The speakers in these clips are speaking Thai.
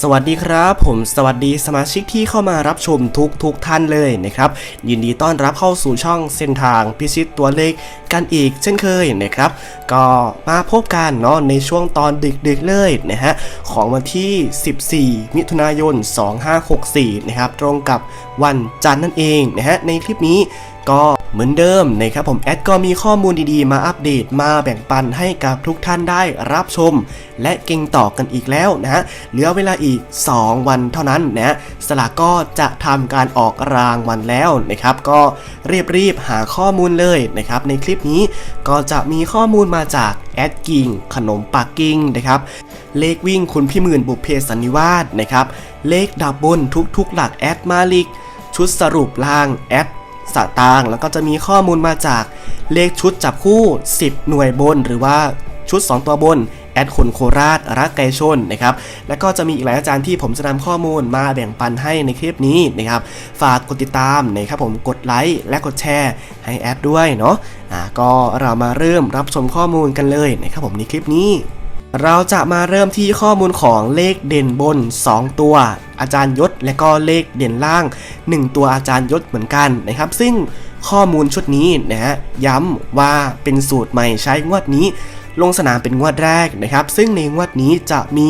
สวัสดีครับ ผมสวัสดีสมาชิกที่เข้ามารับชมทุกทุกท่านเลยนะครับ ยินดีต้อนรับเข้าสู่ช่องเส้นทางพิชิตตัวเลขกันอีกเช่นเคยนะครับ ก็มาพบกันเนาะในช่วงตอนดึกๆเลยนะฮะของวันที่ 14 มิถุนายน 2564 นะครับ ตรงกับวันจันทร์นั่นเองนะฮะในคลิปนี้ก็ เหมือนเดิมนะครับผมแอดก็มีข้อมูลดีๆ มาอัปเดตมาแบ่งปันให้กับทุกท่านได้รับชม และเก่งต่อกันอีกแล้วนะฮะเหลือเวลาอีก 2 วันเท่านั้นนะสลากก็จะทำการออกรางวัลแล้วนะครับ ก็รีบๆหาข้อมูลเลยนะครับ ในคลิปนี้ก็จะมีข้อมูลมาจากแอดกิ่งขนมปักกิ่งนะครับเลขวิ่งคุณพี่หมื่นบุพเพสันนิวาสนะครับ เลขดับบนทุกๆหลักแอดมาลิก ชุดสรุปล่างแอด สตางค์แล้วก็จะมีข้อมูลมาจากเลขชุดจับคู่ 10 หน่วยบน หรือว่าชุด 2 ตัวบนแอดคนโคราชรักไก่ชนนะครับ แล้วก็จะมีอีกหลายอาจารย์ที่ผมจะนำข้อมูลมาแบ่งปันให้ในคลิปนี้นะครับ ฝากกดติดตามนะครับผมกดไลค์และกดแชร์ให้แอดด้วยเนาะ อ่าก็เรามาเริ่มรับชมข้อมูลกันเลยนะครับผมในคลิปนี้ เราจะมาเริ่มที่ข้อมูลของเลขเด่นบน 2 ตัว อาจารย์ยศ และก็เลขเด่นล่าง 1 ตัวอาจารย์ยศเหมือนกันนะครับ ซึ่งข้อมูลชุดนี้นะฮะย้ำว่าเป็นสูตรใหม่ใช้งวดนี้ ลงสนามเป็นงวดแรกนะครับ ซึ่งในงวดนี้จะมี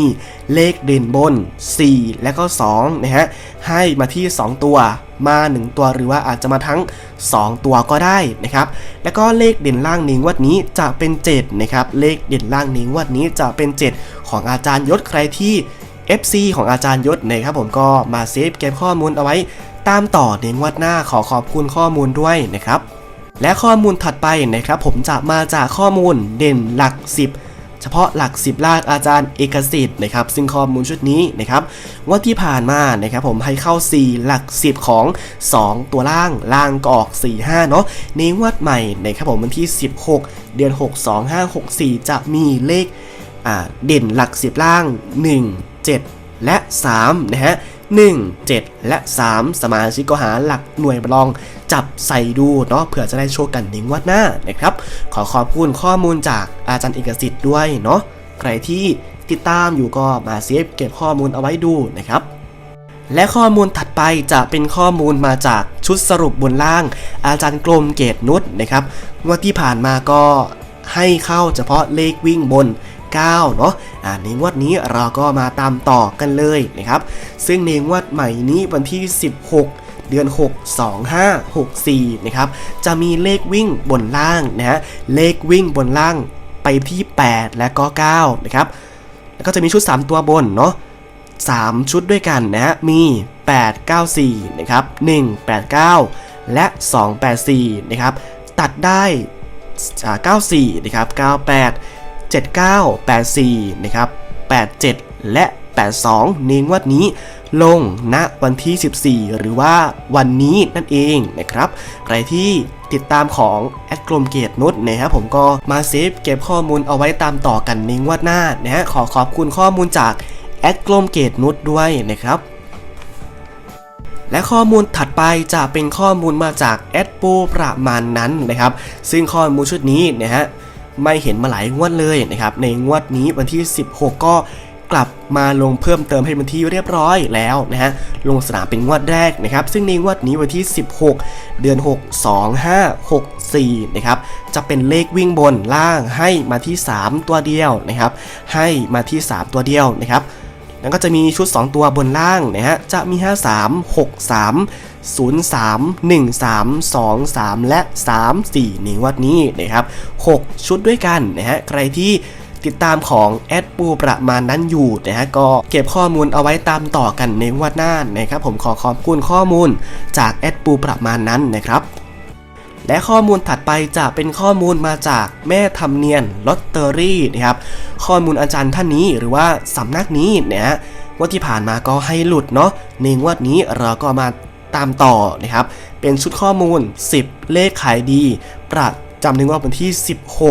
เลขเด่นบน 4 และก็2นะฮะให้มาที่ 2 ตัวมา 1 ตัวหรือว่าอาจจะมาทั้ง 2 ตัวก็ได้นะครับ แล้วก็เลขเด่นล่างในงวดนี้จะเป็น7นะครับเลขเด่นล่างในงวดนี้จะเป็น 7 ของอาจารย์ยศใครที่ FC ของอาจารย์ยศนะครับผมก็มาเซฟเก็บข้อมูลเอาไว้ตามต่อในงวดหน้าขอขอบคุณข้อมูลด้วยนะครับ และข้อมูลถัดไปนะครับผมจะมาจากข้อมูลเด่นหลัก 10 เฉพาะหลัก 10ลากอาจารย์เอกสิทธิ์นะครับซึ่งข้อมูลชุดนี้นะครับว่าที่ผ่านมานะครับผมให้เข้า 4 หลัก 10 ของ 2 ตัวล่างล่างก็ออก 4 5 เนาะในงวดใหม่นะครับผมวันที่ 16 เดือน 6 2 5 6 4 จะมีเลขเด่นหลัก 10 ล่าง 1 7 และ 3 นะฮะ 1 7 และ 3 สมาชิกก็หาหลักหน่วยบลองจับใส่ดูเนาะเผื่อจะได้โชคกันในงวดหน้านะครับ ขอขอบคุณข้อมูลจากอาจารย์เอกสิทธิ์ด้วยเนาะใครที่ติดตามอยู่ก็มาเซฟเก็บข้อมูลเอาไว้ดูนะครับและข้อมูลถัดไปจะเป็นข้อมูลมาจากชุดสรุปบนล่าง อาจารย์กลมเกตนุชนะครับงว่าที่ผ่านมาก็ให้เข้าเฉพาะเลขวิ่งบน 9 เนาะอ่าในงวดนี้เราก็มาตามต่อกันเลยนะครับ ซึ่งในงวดใหม่นี้วันที่ 16เดือน 6 2 5 6 4 นะครับ จะมีเลขวิ่งบนล่างนะฮะ เลขวิ่งบนล่างไปที่ 8 และก็ 9 นะครับ แล้วก็จะมีชุด 3 ตัวบนเนาะ3ชุดด้วยกันนะฮะ มี 8 9 4 นะครับ 1 8 9 และ 2 8 4 นะครับ ตัดได้ 94 นะครับ 98 79 84 นะครับ 87 และ 82 ในงวดนี้ลงณวันที่ 14 หรือว่าวันนี้นั่นเองนะครับ ใครที่ติดตามของแอดกลมเกตนุชนะครับผมก็มาเซฟเก็บข้อมูลเอาไว้ตามต่อกันในงวดหน้านะฮะขอขอบคุณข้อมูลจากแอดกลมเกตนุชด้วยนะครับและข้อมูลถัดไปจะเป็นข้อมูลมาจากแอดปูประมาณนั้นนะครับ ซึ่งข้อมูลชุดนี้นะฮะ ไม่เห็นมาหลายงวดเลยนะครับในงวดนี้วันที่ 16 ก็กลับมาลงเพิ่มเติมให้เป็นที่เรียบร้อยแล้วนะฮะลงสนามเป็นงวดแรกนะครับ ซึ่งในงวดนี้วันที่ 16 เดือน 6 2 5 6 4นะครับจะเป็นเลขวิ่งบนล่างให้มาที่ 3 ตัวเดียวนะครับ ให้มาที่ 3 ตัวเดียวนะครับ แล้วก็จะมีชุด 2 ตัวบนล่างนะฮะ จะมี 53 63 03 13 23 และ 34 ในวัดนี้นะครับ 6 ชุดด้วยกันนะฮะ ใครที่ติดตามของแอดปูประมาณนั้นอยู่นะฮะก็เก็บข้อมูลเอาไว้ตามต่อกันในวัดหน้านะครับ ผมขอขอบคุณข้อมูลจากแอดปูประมาณนั้นนะครับ และข้อมูลถัดไปจะเป็นข้อมูลมาจากแม่ทำเนียนลอตเตอรี่นะครับข้อมูลอาจารย์ท่านนี้หรือว่าสำนักนี้นะฮะงวดที่ผ่านมาก็ให้หลุดเนาะในงวดนี้เราก็มาตามต่อนะครับ เป็นชุดข้อมูล 10 เลขขายดี ประจำในงวดวันที่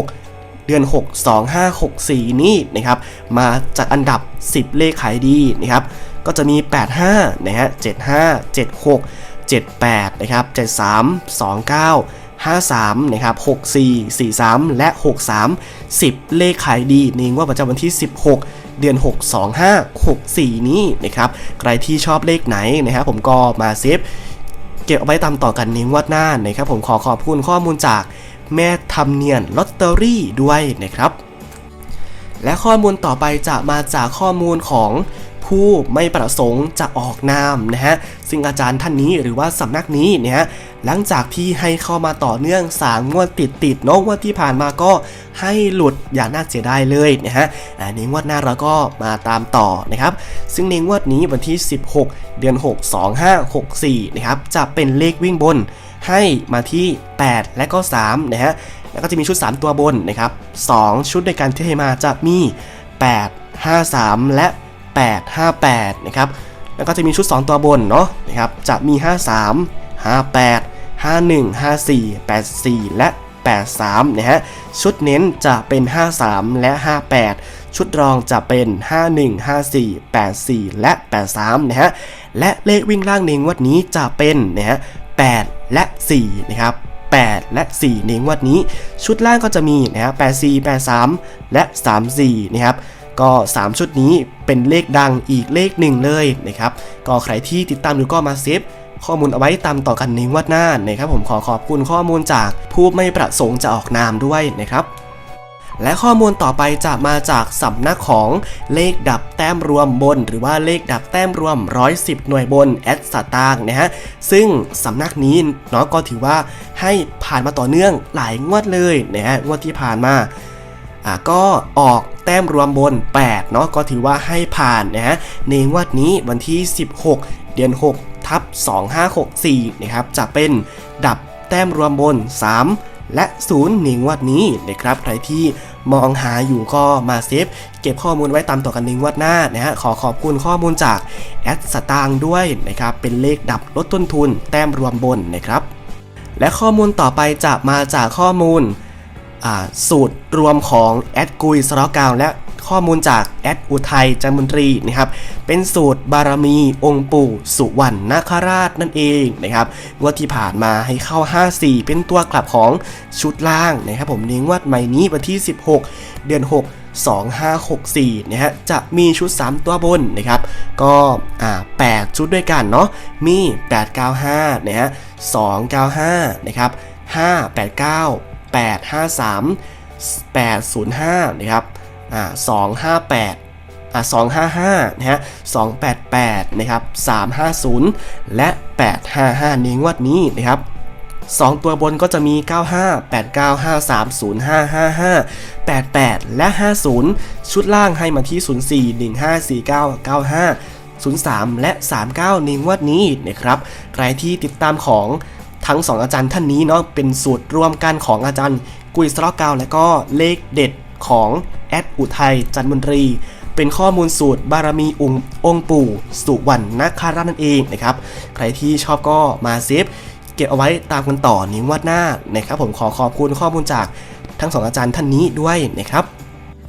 16เดือน 6 2 5 6 4 นี้นะครับ มาจัดอันดับ 10 เลขขายดีนะครับ ก็จะมี 85 นะฮะ 75 76 78 นะครับ 73 29 53นะครับ64 43 และ 63 10 เลขขายดีในงวดประจำวันที่ 16 เดือน 6 25 64 นี้นะครับ ใครที่ชอบเลขไหนนะครับผมก็มาเซฟเก็บเอาไว้ตามต่อกันในงวดหน้านะครับผมขอขอบคุณข้อมูลจากแม่ทำเนียนลอตเตอรี่ด้วยนะครับ และข้อมูลต่อไปจะมาจากข้อมูลของ ผู้ไม่ประสงค์จะออกนามนะฮะซึ่งอาจารย์ท่านนี้หรือว่าสำนักนี้เนี่ยหลังจากที่ให้เข้ามาต่อเนื่องสามงวดติดติดๆเนอะงวดที่ผ่านมาก็ให้หลุดอย่างน่าเสียดายเลยนะฮะอ่าในงวดหน้าเราก็มาตามต่อนะครับ ซึ่งในงวดนี้วันที่ 16 เดือน 6 2 5 6 4นะครับจะเป็นเลขวิ่งบนให้มาที่ 8 และก็3นะฮะแล้วก็จะมีชุด 3 ตัวบนนะครับ 2 ชุดในการที่ให้มาจะมี 8 5 3 และ 8 5 8นะครับแล้วก็จะมีชุด 2 ตัวบนเนาะนะครับจะมี 53 58 51 54 84 และ 83นะฮะชุดเน้นจะเป็น 53 และ 58 ชุดรองจะเป็น 51 54 84 และ 83นะฮะและเลขวิ่งล่างในงวดนี้จะเป็นนะฮะ8และ4นะครับ8 และ 4 ในงวดนี้ ชุดล่างก็จะมีนะฮะ84 83 และ 34นะครับ ก็ 3 ชุดนี้เป็นเลขดังอีกเลขหนึ่งเลยนะครับ ก็ใครที่ติดตามอยู่ก็มาเซฟข้อมูลเอาไว้ตามต่อกันในงวดหน้านะครับ ผมขอขอบคุณข้อมูลจากผู้ไม่ประสงค์จะออกนามด้วยนะครับและข้อมูลต่อไปจะมาจากสำนักของเลขดับแต้มรวมบน หรือว่าเลขดับแต้มรวม 110 หน่วยบนแอดสตางค์นะฮะซึ่งสำนักนี้เนาะก็ถือว่าให้ผ่านมาต่อเนื่องหลายงวดเลยนะฮะงวดที่ผ่านมา อ่าก็ออกแต้มรวมบน 8 เนาะก็ถือว่าให้ผ่านนะฮะในงวดนี้วันที่ 16 เดือน 6 ทับ 2564 นะครับจะเป็นดับแต้มรวมบน 3 และ0ในงวดนี้นะครับใครที่มองหาอยู่ก็มาเซฟเก็บข้อมูลไว้ตามต่อกันในงวดหน้านะฮะขอขอบคุณข้อมูลจากแอดสตางด้วยนะครับเป็นเลขดับลดต้นทุน แต้มรวมบนนะครับและข้อมูลต่อไปจะมาจากข้อมูล สูตรรวมของแอดกุยสระกาวและข้อมูลจากแอดอุทัยจันทมนตรีนะครับ เป็นสูตรบารมีองค์ปู่สุวรรณนาคราชนั่นเองนะครับงวดที่ผ่านมาให้เข้า 54 เป็นตัวกลับของชุดล่างนะครับผมในงวดใหม่นี้วันที่ 16 เดือน 6 2564นะฮะจะมีชุด 3 ตัวบนนะครับ ก็อ่า8ชุดด้วยกันเนาะมี 895นะฮะ295นะครับ589 853 805นะครับอ่า258อ่า255นะฮะ288นะครับ350 และ 855ในงวดนี้นะครับ2 ตัวบนก็จะมี 95 89 53 05 55 88 และ 50 ชุดล่างให้มาที่ 04 15 49 95 03 และ 39 ในงวดนี้นะครับ ใครที่ติดตามของ ทั้ง 2 อาจารย์ท่านนี้เนาะเป็นสูตรร่วมกันของอาจารย์กุยสระกาวและก็เลขเด็ดของแอดอุทัยจันมนตรี เป็นข้อมูลสูตรบารมีองค์องปู่ สุวรรณนาคาราชนั่นเองนะครับใครที่ชอบก็มาเซฟเก็บเอาไว้ตามกันต่อในงวัดหน้านะครับผมขอขอบคุณข้อมูลจากทั้งสองอาจารย์ท่านนี้ด้วยนะครับ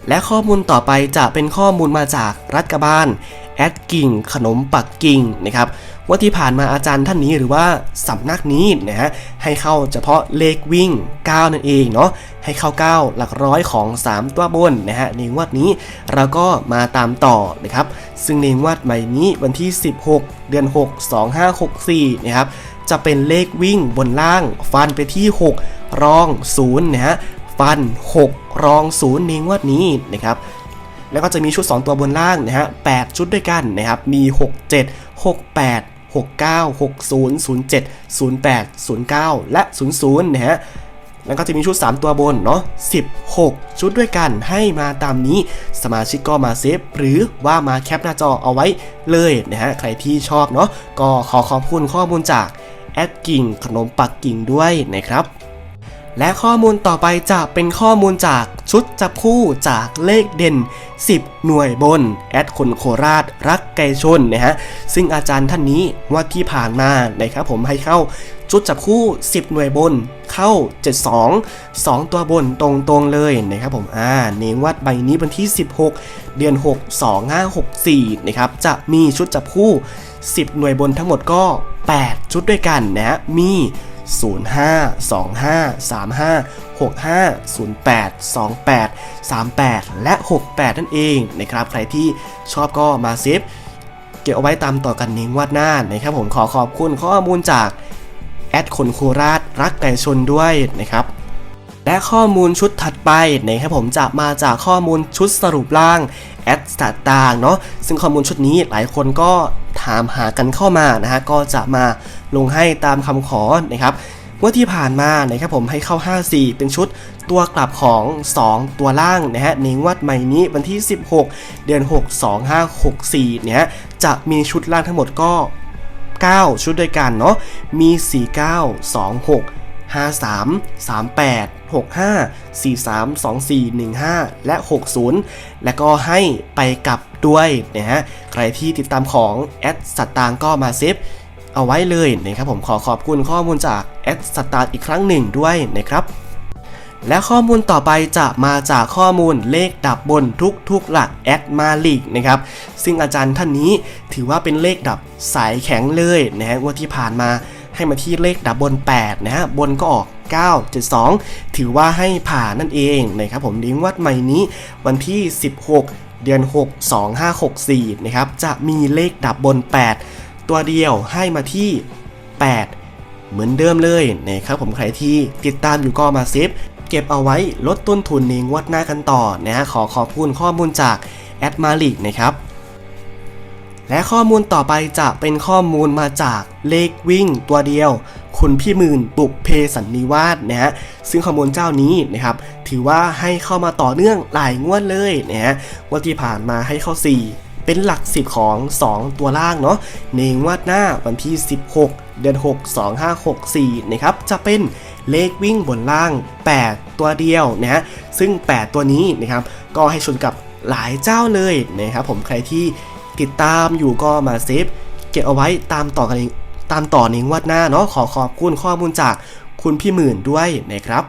และข้อมูลต่อไปจะเป็นข้อมูลมาจากรัฐบาลแอดกิ่งขนมปักกิ่งนะครับว่าที่ผ่านมาอาจารย์ท่านนี้หรือว่าสำนักนี้นะฮะให้เข้าเฉพาะเลขวิ่ง 9 นั่นเองเนาะให้เข้า 9 หลักร้อยของ 3 ตัวบนนะฮะในงวดนี้เราก็มาตามต่อนะครับซึ่งในงวดใหม่นี้วันที่ 16 เดือน 6 2564นะครับจะเป็นเลขวิ่งบนล่างฟันไปที่ 6 รอง 0นะฮะ ฟัน 6 รอง0ในงวดนี้นะครับแล้วก็จะมีชุด 2 ตัวบนล่างนะฮะ8ชุดด้วยกันนะครับ มี 67 68 69 60 07 08 09 และ 00นะฮะ แล้วก็จะมีชุด 3 ตัวบนเนาะ 16 ชุดด้วยกันให้มาตามนี้ สมาชิกก็มาเซฟหรือว่ามาแคปหน้าจอเอาไว้เลยนะฮะ ใครที่ชอบเนาะ ก็ขอขอบคุณข้อมูลจากแอดกิ่งขนมปักกิ่งด้วยนะครับ และข้อมูลต่อไปจะเป็นข้อมูลจากชุดจับคู่จากเลขเด่น 10 หน่วยบน แอดคนโคราชรักไก่ชนนะฮะ ซึ่งอาจารย์ท่านนี้ว่าที่ผ่านมานะครับผมให้เข้าชุดจับคู่ 10 หน่วยบนเข้า 72 2 ตัวบนตรงๆเลยนะครับผมอ่าเนงวัดใบนี้วันที่ 16 เดือน 6 2564 นะครับ จะมีชุดจับคู่ 10 หน่วยบนทั้งหมดก็ 8 ชุดด้วยกันนะฮะมี 05 25 35 65 08 28 38และ 68 นั่นเองนะครับ ใครที่ชอบก็มาเซฟเก็บเอาไว้ตามต่อกันเน้งวาดหน้านะครับผมขอขอบคุณข้อมูลจากแอดคนโคราชรักไก่ชนด้วยนะครับและข้อมูลชุดถัดไปนะครับผมจะมาจากข้อมูลชุดสรุปร่างแอดสต่างเนาะซึ่งข้อมูลชุดนี้หลายคนก็ ถามหากันเข้ามานะฮะก็จะมาลงให้ตามคำขอนะครับว่าที่ผ่านมานะครับผมให้เข้า 54 เป็นชุดตัวกลับของ 2 ตัวล่างนะฮะในงวดใหม่นี้วันที่ 16 เดือน 6 2564เนี่ยจะมีชุดล่างทั้งหมดก็ 9 ชุดด้วยกันเนาะมี 49 26 53 38 65 43 24 15 และ 60 และก็ให้ไปกับ ด้วยนะฮะใครที่ติดตามของแอดสัตตางก็มาเซฟเอาไว้เลยนะครับผมขอขอบคุณข้อมูลจากแอดสตาร์อีกครั้งหนึ่งด้วยนะครับ และข้อมูลต่อไปจะมาจากข้อมูลเลขดับบนทุกๆหลักแอดมาลิกนะครับซึ่งอาจารย์ท่านนี้ถือว่าเป็นเลขดับสายแข็งเลยนะฮะว่าที่ผ่านมาให้มาที่เลขดับบน 8 นะฮะบนก็ออก9 7 2ถือว่าให้ผ่านนั่นเองนะครับผมดิ้งวัดใหม่นี้วันที่ 16 เดือน 6 2564 นะครับ จะมีเลขดับบน 8 ตัวเดียวให้มาที่ 8 เหมือนเดิมเลยนะครับผมใครที่ติดตามอยู่ก็มาเซฟเก็บเอาไว้ลดต้นทุนในงวดหน้ากันต่อนะฮะขอขอบคุณข้อมูลจากแอดมาลิกนะครับและข้อมูลต่อไปจะเป็นข้อมูลมาจากเลขวิ่งตัวเดียว คุณพี่มื่นบุกเพสันนิวาสนะฮะซึ่งข้อมูลเจ้านี้นะครับถือว่าให้เข้ามาต่อเนื่องหลายงวดเลยนะฮะงวันที่ผ่านมาให้เข้า 4 เป็นหลัก 10 ของ 2 ตัวล่างเนาะในงวดหน้าวันที่ 16 เดือน 6 2564นะครับจะเป็นเลขวิ่งบนล่าง 8 ตัวเดียวนะฮะซึ่ง 8 ตัวนี้นะครับก็ให้ชนกับหลายเจ้าเลยนะครับผมใครที่ติดตามอยู่ก็มาเซฟเก็บเอาไว้ตามต่อกันเอง ตามต่อในงวดหน้าเนาะขอขอบคุณข้อมูลจากคุณพี่หมื่นด้วยนะครับ